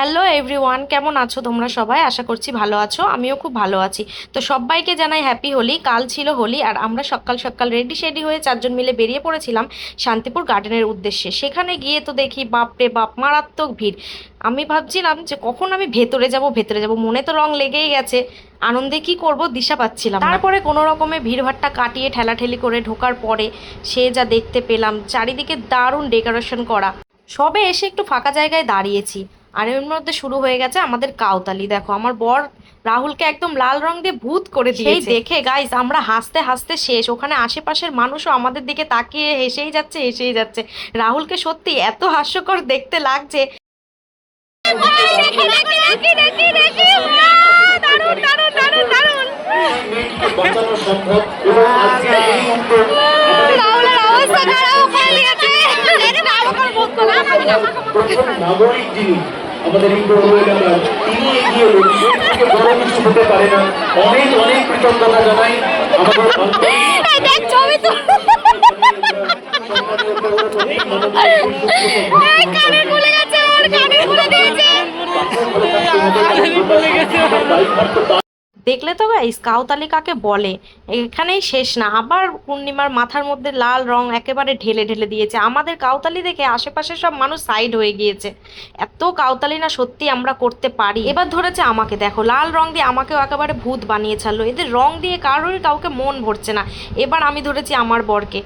Hello everyone কেমন আছো তোমরা সবাই? আশা করছি ভালো আছো, আমিও খুব ভালো আছি। তো সবাইকে জানাই হ্যাপি হোলি কাল ছিল হোলি আর আমরা সকাল সকাল রেডি শেডি হয়ে চারজন মিলে বেরিয়ে পড়েছিলাম শান্তিপুর গার্ডেনের উদ্দেশ্যে। সেখানে গিয়ে তো দেখি বাপরে বাপ, মারাত্মক ভিড়। আমি ভাবছিলাম যে কখন আমি ভেতরে যাব ভেতরে যাব? মনে তো রং লেগেই গেছে। আনন্দে কি করব? দিশা পাচ্ছিলাম তারপরে কোনো রকমে ভিড়ভাট্টা কাটিয়ে ঠেলাঠেলি করে ঢোকার পরে সে যা দেখতে পেলাম, চারিদিকে দারুণ ডেকোরেশন করা। সবে এসে একটু ফাঁকা জায়গায় দাঁড়িয়েছি। আর এর মধ্যে শুরু হয়ে গেছে আমাদের কাউতালি। দেখো আমার বর রাহুলকে একদম লাল রং দিয়ে ভূত করে দিয়েছে। দেখে গাইস আমরা হাসতে হাসতে শেষ। ওখানে আশেপাশের মানুষও আমাদের দিকে তাকিয়ে হেসেই যাচ্ছে হেসেই যাচ্ছে। রাহুলকে সত্যি এত হাস্যকর দেখতে লাগছে। নাগরিক যিনি আমাদের পৌর এলাকার তিনি এগিয়ে এলেন এর থেকে বড় কিছু হতে পারে না অনেক অনেক কৃতজ্ঞতা জানাই আমাদের দেখলে তো গাইস কাউতালি কাকে বলে? এখানেই শেষ না। আবার পূর্ণিমার মাথার মধ্যে লাল রং একেবারে ঢেলে ঢেলে দিয়েছে। আমাদের কাউতালি দেখে আশেপাশে সব মানুষ সাইড হয়ে গিয়েছে। এত কাউতালি না সত্যি আমরা করতে পারি। এবার ধরেছে আমাকে, দেখো, লাল রং দিয়ে আমাকেও একেবারে ভূত বানিয়ে ছাড়লো। এদের রং দিয়ে কারোরই কাউকে মন ভরছে না। এবার আমি ধরেছি আমার বরকে।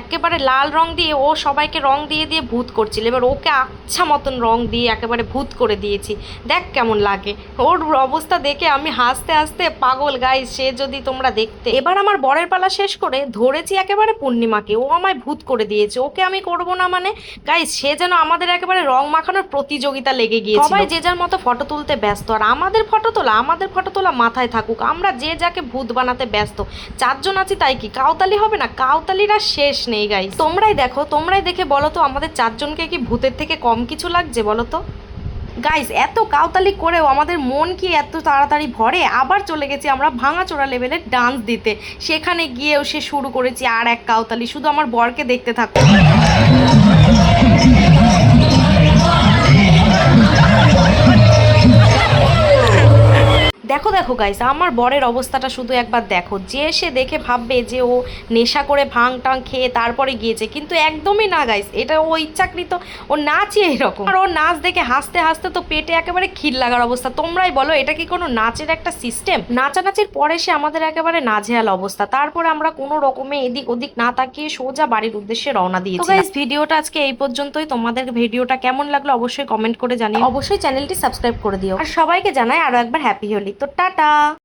একেবারে লাল রং দিয়ে ও সবাইকে রং দিয়ে দিয়ে ভূত করছিল। এবার ওকে আচ্ছা মতন রং দিয়ে একেবারে ভূত করে দিয়েছি। দেখ কেমন লাগে। ওর অবস্থা দেখে আমি হাসতে হাসতে, পাগল গাই সে যদি তোমরা দেখতে এবার আমার বরের পালা শেষ করে ধরেছি একেবারে পূর্ণিমাকে। ও আমায় ভূত করে দিয়েছে। ওকে আমি করব না মানে? গাই সে যেন আমাদের একেবারে রং মাখানোর প্রতিযোগিতা লেগে গিয়েছে সবাই যে যার মতো ফটো তুলতে ব্যস্ত। আর আমাদের ফটো তোলা, আমাদের ফটো তোলা মাথায় থাকুক। আমরা যে যাকে ভূত বানাতে ব্যস্ত, চারজন আছি তাই কি? কাউতালি হবে না? কাউতালিরা শেষ। নেই গাইস তোমরাই দেখো, তোমরাই দেখে বলো তো, আমাদের চারজনকে কি ভূতের থেকে কম কিছু লাগছে, বলো তো? গাইস এত কাউতালি করেও আমাদের মন কি এত তাড়াতাড়ি ভরে? আবার চলে গেছি আমরা ভাঙাচোরা লেভেলের ডান্স দিতে। সেখানে গিয়েও সে শুরু করেছি আর এক কাউতালি, শুধু আমার বরকে দেখতে থাকো। দেখো দেখো গাইস আমার বরের অবস্থাটা শুধু একবার দেখো। যে সে দেখে ভাববে যে ও নেশা করে ভাং টাং খেয়ে তারপরে গিয়েছে কিন্তু একদমই না গাইস এটা ও ইচ্ছাকৃত ও নাচই এরকম। আর ও নাচ দেখে হাসতে হাসতে তো পেটে একেবারে ক্ষীর লাগার অবস্থা। তোমরাই বলো এটা কি কোনো নাচের একটা সিস্টেম নাচানাচির পরে সে আমাদের একেবারে নাজেহাল অবস্থা। তারপরে আমরা কোনো রকমে এদিক ওদিক না তাকিয়ে সোজা বাড়ির উদ্দেশ্যে রওনা দিয়েছি। গাইস ভিডিওটা আজকে এই পর্যন্তই। তোমাদের ভিডিওটা কেমন লাগল অবশ্যই কমেন্ট করে জানিও। অবশ্যই চ্যানেলটি সাবস্ক্রাইব করে দিও। আর সবাইকে জানাই আরও একবার হ্যাপি হোলি। তো টাটা।